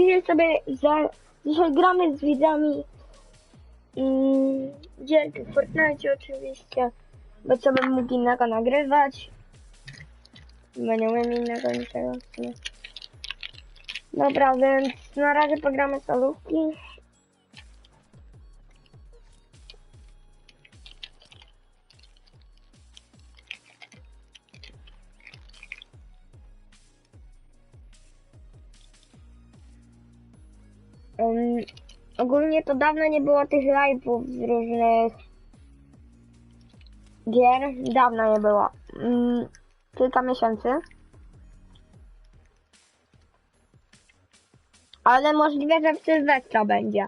Dzisiaj sobie za, dzisiaj gramy z widzami mm, w Fortnite oczywiście, bo co bym mógł innego nagrywać. Bo nie umiem innego niczego. sumie. Dobra, więc na razie pogramy solówki. Ogólnie to dawno nie było tych live'ów z różnych gier. Dawno nie było. Um, kilka miesięcy. Ale możliwe, że w Sylwestra będzie.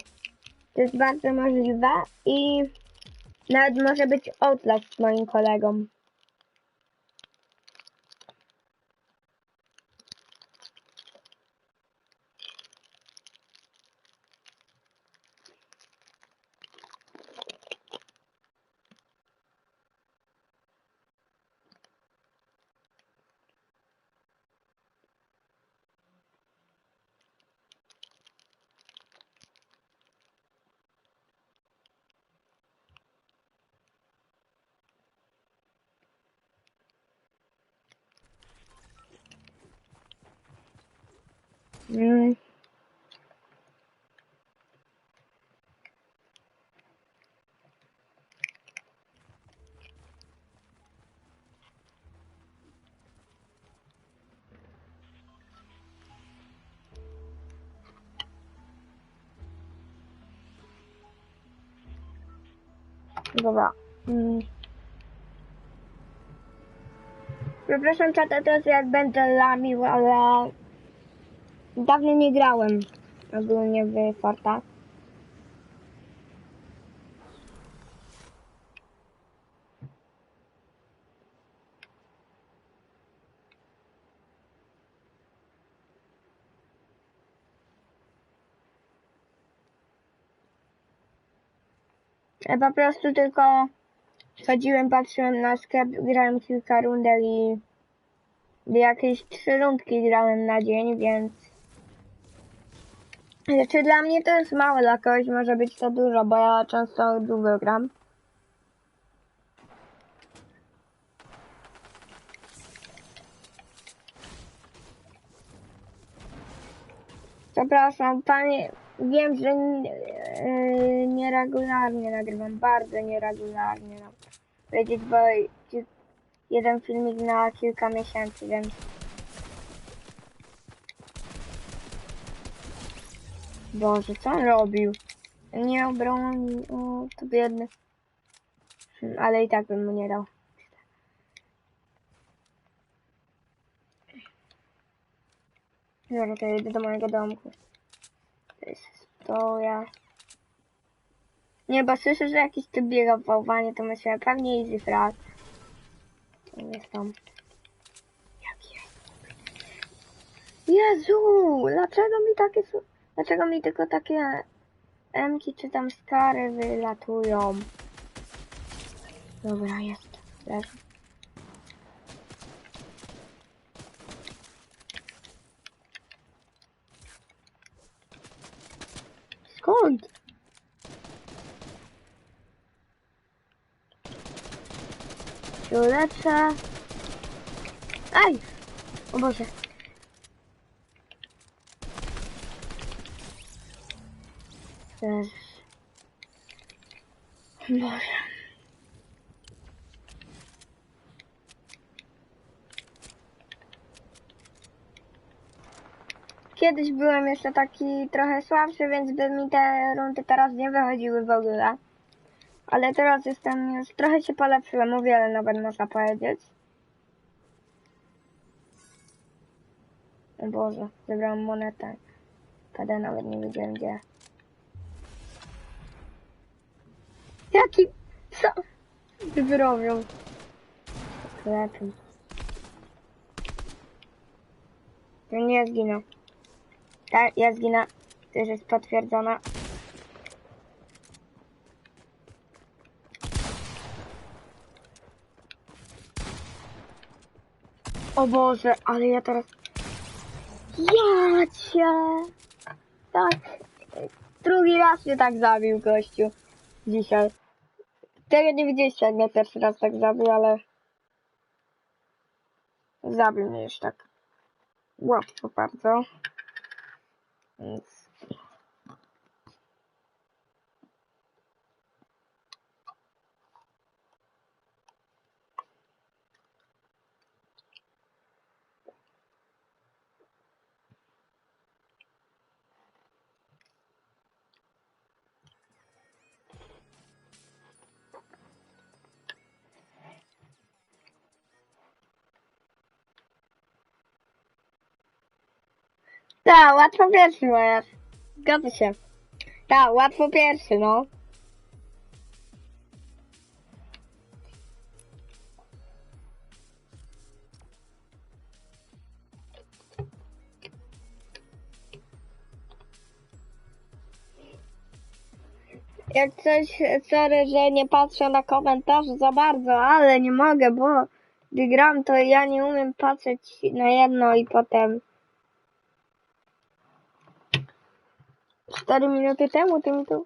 To jest bardzo możliwe i nawet może być Outlast z moim kolegą. Dobra. Mm. Przepraszam czata teraz jak będę lamił, ale dawno nie grałem ogólnie w Forta. Po prostu tylko chodziłem, patrzyłem na sklep, grałem kilka rundek i jakieś trzy rundki grałem na dzień, więc znaczy dla mnie to jest mało, dla kogoś może być to dużo, bo ja często długo gram. Przepraszam, panie, wiem, że yy, nieregularnie nagrywam, bardzo nieregularnie. No. Powiedzieć, bo jeden filmik na kilka miesięcy, więc Boże, co on robił? Nie obronił, o, to biedny. Ale i tak bym mu nie dał. Dobra, to jedę do mojego domku. To jest stoja. Nie, bo słyszę, że jakiś typ biega bałwanie, to myślę, pewnie easy frag. Jest tam. Jak jest? Jezu! Dlaczego mi takie... Dlaczego mi tylko takie emki czy tam skary wylatują? Dobra, jest. Się uleczę. Aj! O Boże. Też. Boże. Kiedyś byłem jeszcze taki trochę słabszy, więc by mi te rundy teraz nie wychodziły w ogóle. Ale teraz jestem już, trochę się polepszyłem, o wiele nawet można powiedzieć. O Boże, zebrałam monetę. Kada nawet nie wiedziałem gdzie. Jaki... Co? Ty wyrobią. Sklepem. To nie zginął. Tak, ja zginę. To już jest potwierdzona. O Boże, ale ja teraz... Ja cię! Tak. Drugi raz mnie tak zabił gościu. Dzisiaj. Tego nie widzieliście, jak mnie pierwszy raz tak zabił, ale... Zabił mnie już tak. Łatwo bardzo. Więc... Tak, łatwo pierwszy masz. Zgadza się. Tak, łatwo pierwszy, no. Jak coś, sorry, że nie patrzę na komentarze za bardzo, ale nie mogę, bo gdy gram, to ja nie umiem patrzeć na jedno i potem 4 minuty temu ty mi to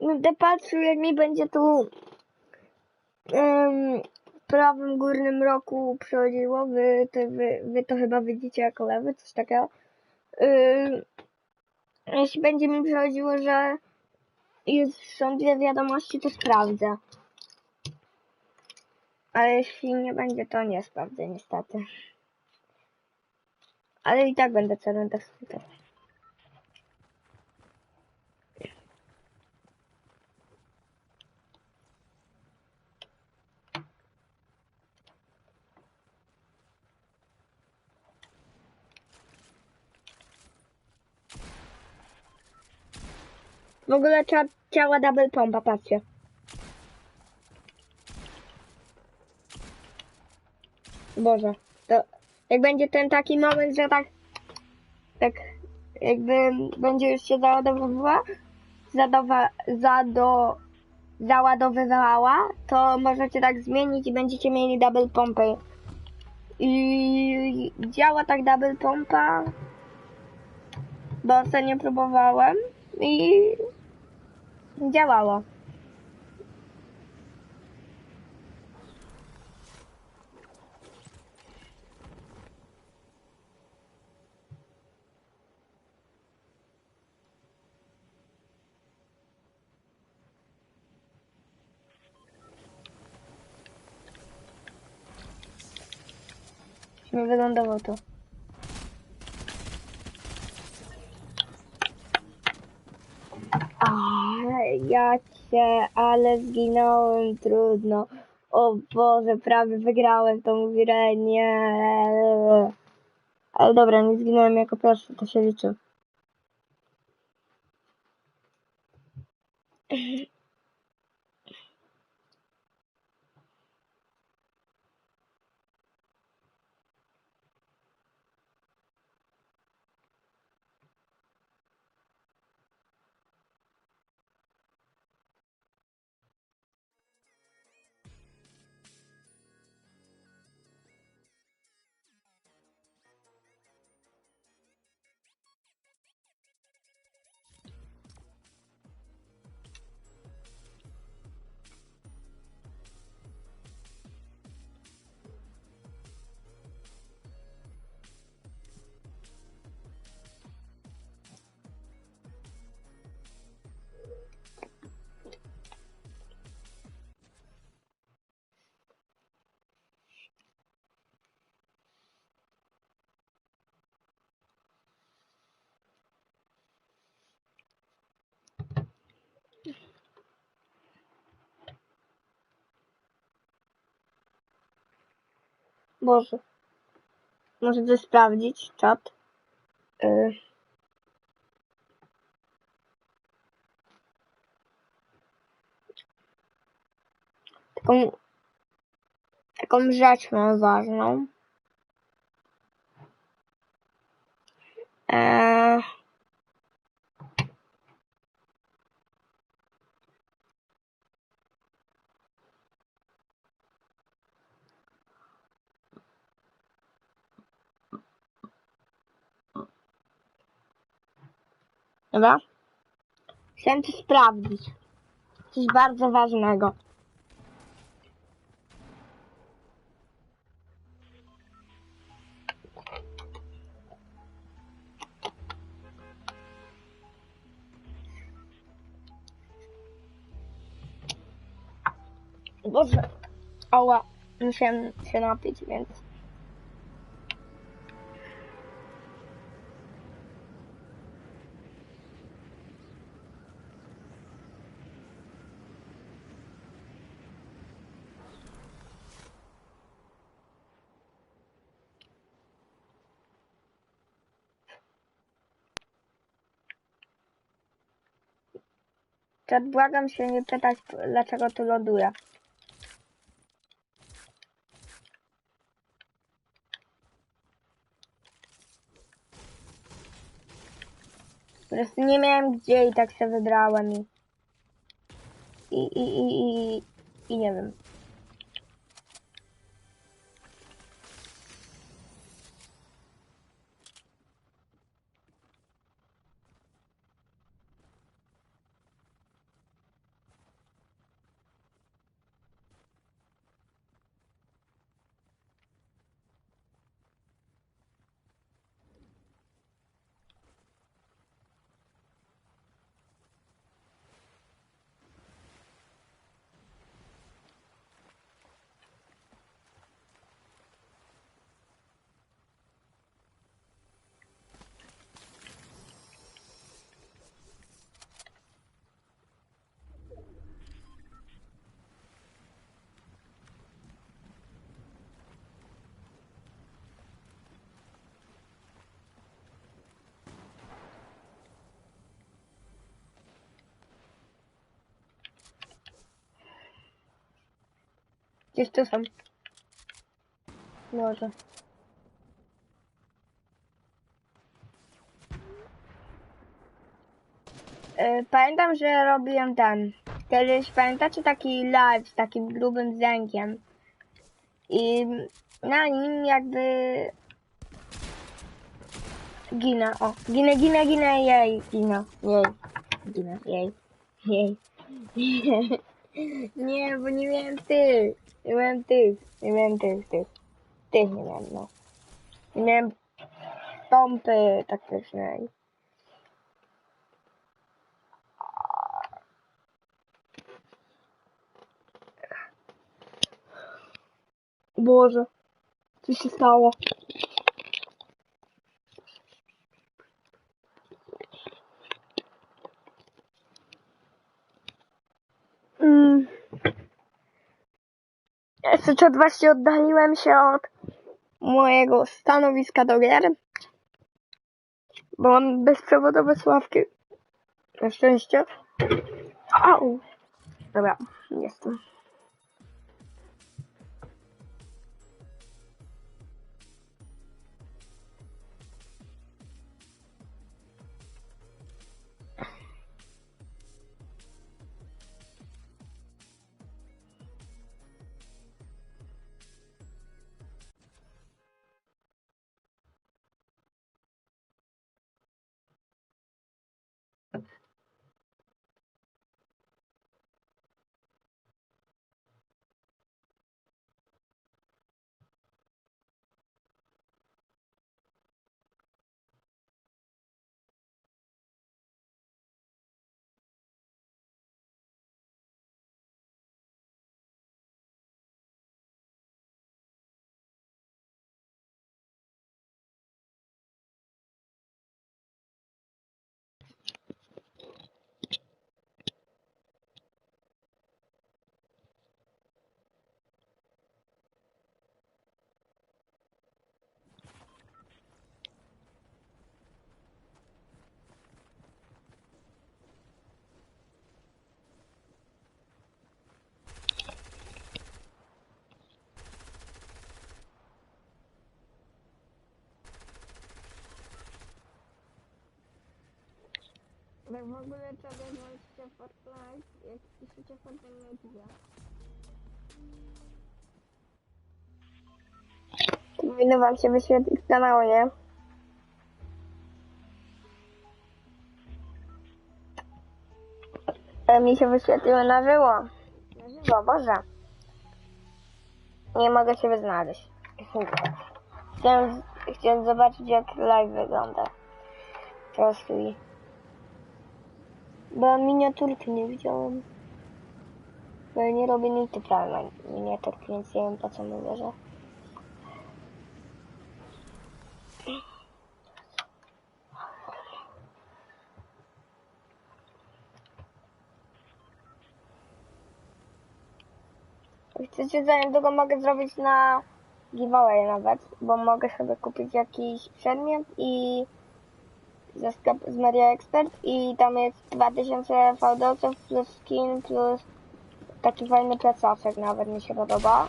Będę patrzył jak mi będzie tu em, w prawym górnym roku przechodziło. Wy to, wy, wy to chyba widzicie jako lewy, coś takiego. Ym, jeśli będzie mi przechodziło, że jest, są dwie wiadomości, to sprawdzę. Ale jeśli nie będzie, to nie sprawdzę niestety. Ale i tak będę co rundę współpracować. W ogóle cza- działa double pompa, patrzcie. Boże, to jak będzie ten taki moment, że tak, tak jakby będzie już się załadowywała, zadowa, zado, załadowywała, to możecie tak zmienić i będziecie mieli double pompę. I działa tak double pompa, bo ostatnio próbowałem i działało. Nie wylądował tu. A, ja cię, ale zginąłem trudno. O Boże, prawie wygrałem tą grę, nie. Ale dobra, nie zginąłem jako pierwszy, to się liczy. Boże. Możecie sprawdzić czat. Y. Taką, taką rzecz mam ważną. Eee, Dobra? Chciałem to sprawdzić. Coś bardzo ważnego. Boże. Ała. Musiałem się napić, więc... Czad, błagam się nie pytać, dlaczego tu ląduje. Po prostu nie miałem gdzie i tak się wybrałem i... I, i, i, i, i nie wiem. Gdzieś tu są. Może. E, Pamiętam, że robiłem ten. Kiedyś pamiętacie taki live z takim grubym zękiem. I na nim jakby ginę. O, ginę, ginę, ginę, jej, ginę, jej, ginę, jej, jej. Nie, bo nie miałem tych. Nie miałem tych. Nie miałem tych, tych. Tych nie miałem, no. Nie miałem pompy taktycznej. Boże, co się stało? Mm. Jeszcze właśnie oddaliłem się od mojego stanowiska do gier. Bo mam bezprzewodowe sławki. Na szczęście. Au. Dobra, jestem. Tak w ogóle trzeba włączyć Fortnite, jak piszecie Fortnite Powinno wam się wyświetlić kanał, nie? Ale mi się wyświetliły na żywo. Na żywo, Boże. Nie mogę siebie znaleźć. Chciałem, chciałem zobaczyć jak live wygląda. Prostuj. Bo miniaturki nie widziałem. Bo ja nie robię nigdy prawie na miniaturki, więc nie wiem po co mówię, że... Chcecie za niedługo mogę zrobić na giveaway nawet, bo mogę sobie kupić jakiś przedmiot i ze z Media Expert i tam jest 2000 fałdolców plus skin plus taki fajny plecaczek nawet mi się podoba.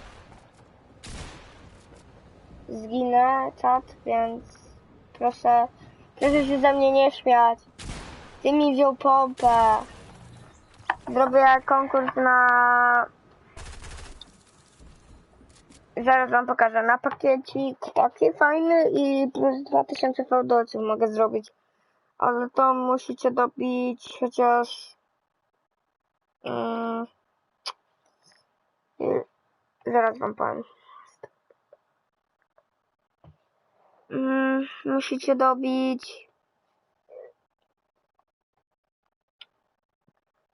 Zginę czat, więc proszę, proszę się ze mnie nie śmiać. Ty mi wziął pompę. Zrobię konkurs na Zaraz wam pokażę na pakiecik taki fajny i plus 2000 fałdolców mogę zrobić. Ale to musicie dobić chociaż... I- zaraz wam powiem. Mm, musicie dobić...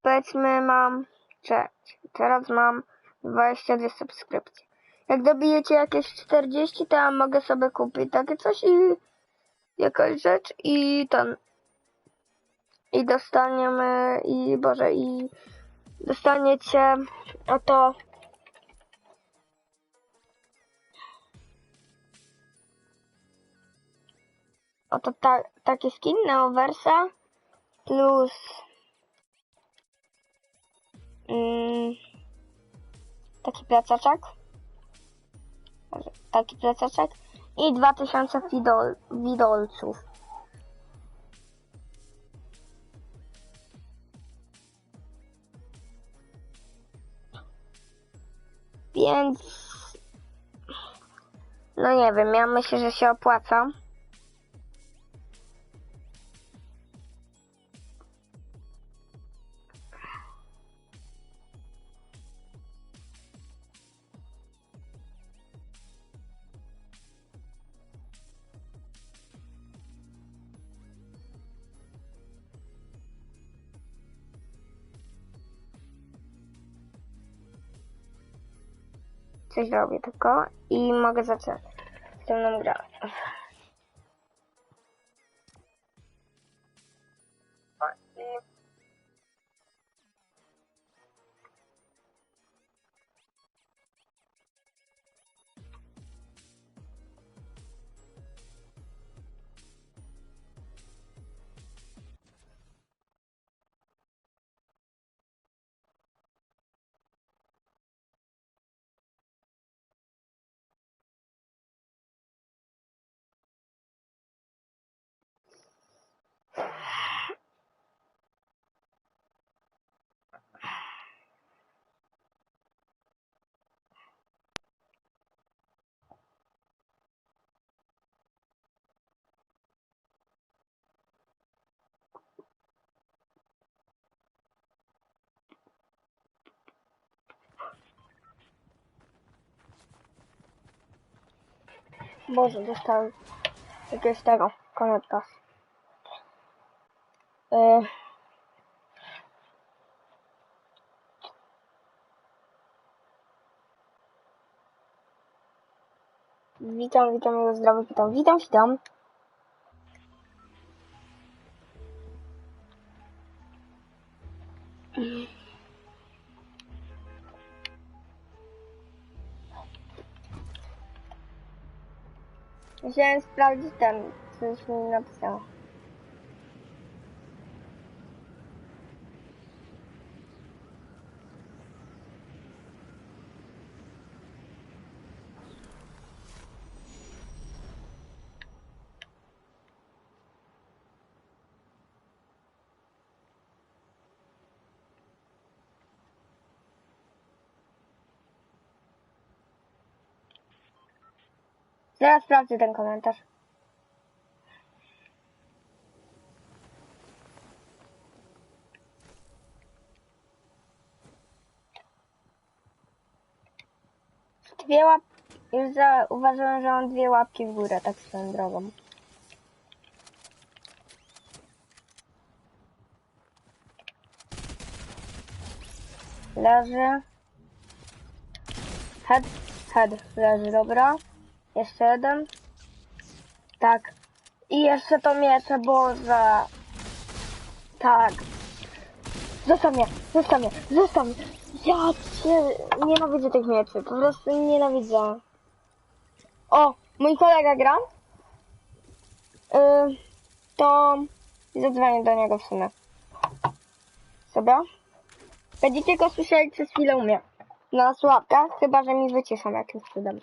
Powiedzmy mam... Cześć, teraz mam 22 subskrypcje. Jak dobijecie jakieś 40, to ja mogę sobie kupić takie coś i jakaś rzecz i ten i dostaniemy i Boże i dostaniecie oto oto ta, taki skin Neoversa plus mm, taki plecaczek taki plecaczek i 2000 widol, widolców. Więc no nie wiem, ja myślę, że się opłaca. Coś robię tylko i mogę zacząć ze mną grać. Boże, dostałem jakiegoś tego, konekta. Witam, witam, zdrowy, witam, witam, witam. Chciałem sprawdzić ten, coś mi napisał. Zaraz sprawdzę ten komentarz. Dwie łap... Już zauważyłem, że mam dwie łapki w górę, tak swoją drogą. Leży. Head, head leży, dobra. Jeszcze jeden. Tak. I jeszcze to miecze, Boże. Tak. Zostaw mnie, zostaw mnie, zostaw mnie. Ja cię nienawidzę tych mieczy, po prostu nienawidzę. O, mój kolega gra. Yy, to zadzwonię do niego w sumie. Dobra? Będziecie go słyszeli przez chwilę u mnie. Na sławkach, chyba że mi wyciszą jakimś cudem.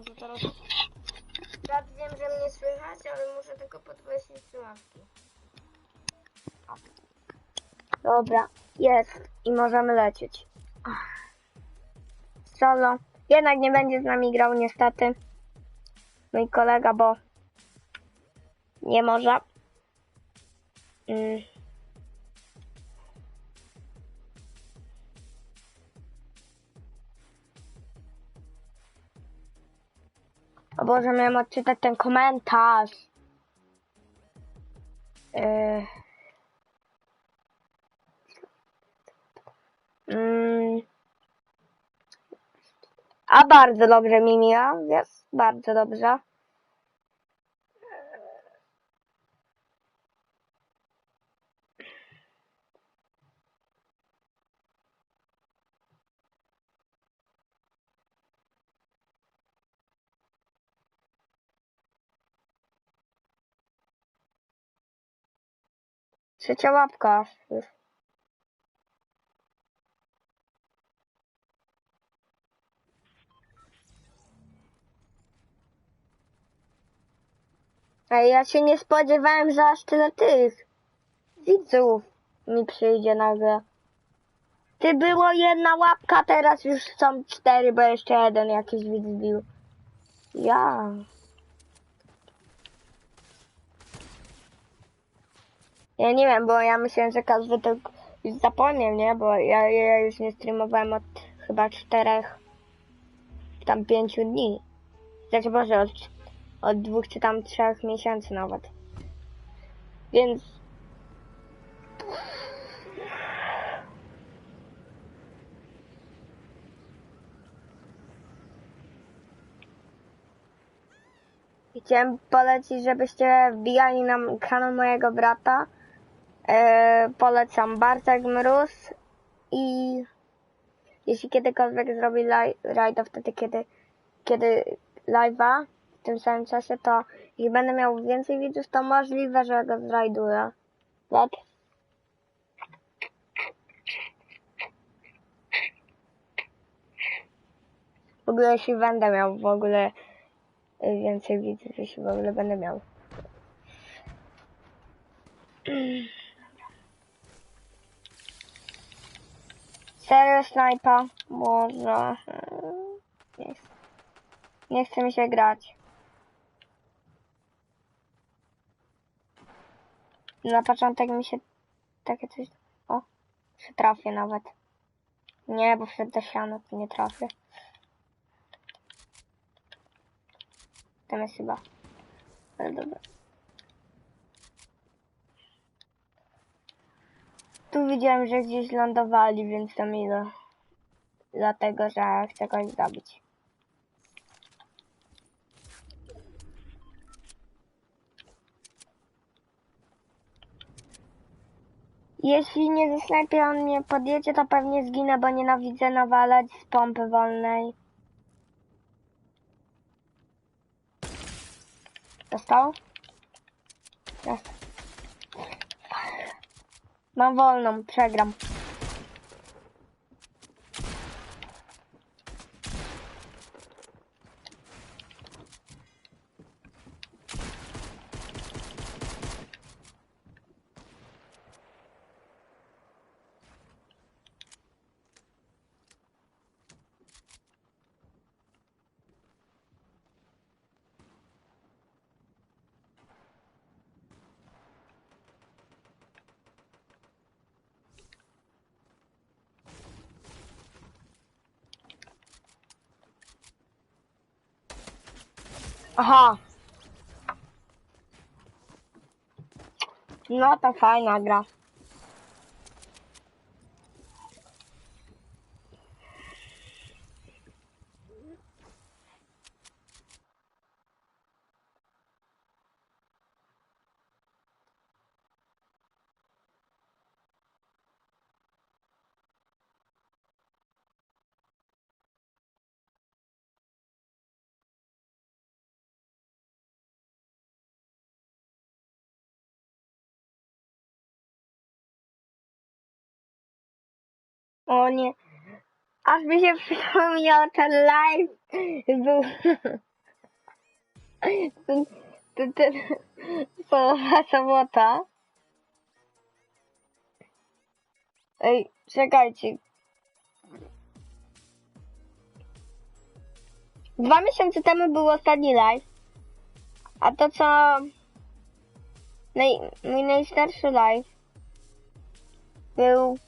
Może teraz... Ja wiem, że mnie słychać, ale muszę tylko podwyższyć słuchawki. Dobra, jest i możemy lecieć. Solo. Jednak nie będzie z nami grał niestety. Mój kolega, bo nie może. Mm. O Boże, miałem odczytać ten komentarz. Yy. Mm. A bardzo dobrze mi mija, jest bardzo dobrze. Trzecia łapka. Ej, ja się nie spodziewałem, że aż tyle tych widzów mi przyjdzie nagle. Ty było jedna łapka, teraz już są cztery, bo jeszcze jeden jakiś widz wbił. Ja. Ja nie wiem, bo ja myślałem, że każdy to już zapomniał, nie? Bo ja, ja już nie streamowałem od chyba czterech, tam pięciu dni. Znaczy Boże, od, od dwóch czy tam trzech miesięcy nawet. Więc... Chciałem polecić, żebyście wbijali na kanał mojego brata. E, polecam Bartek Mróz i jeśli kiedykolwiek zrobi to wtedy kiedy, kiedy live'a w tym samym czasie, to jeśli będę miał więcej widzów, to możliwe, że go zrajduję. Tak? W ogóle jeśli będę miał w ogóle y, więcej widzów, jeśli w ogóle będę miał. Serio snajpa? Może... Nie, ch- nie chce mi się grać. Na początek mi się takie coś... O, trafię nawet. Nie, bo wszedł do siana, to nie trafię. Tam jest chyba. Ale dobra. Tu widziałem, że gdzieś lądowali, więc tam idę. Dlatego, że chcę kogoś zabić. Jeśli nie zasnajpie on mnie podjedzie, to pewnie zginę, bo nienawidzę nawalać z pompy wolnej. Dostał? Jest. Mam wolną, przegram. Aha. No to fajna gra. O nie. Aż mi się przypomniał ten live. Był. ten, ten, ten, połowa sobota. Ej, czekajcie. Dwa miesiące temu był ostatni live. A to co... Naj, mój najstarszy live był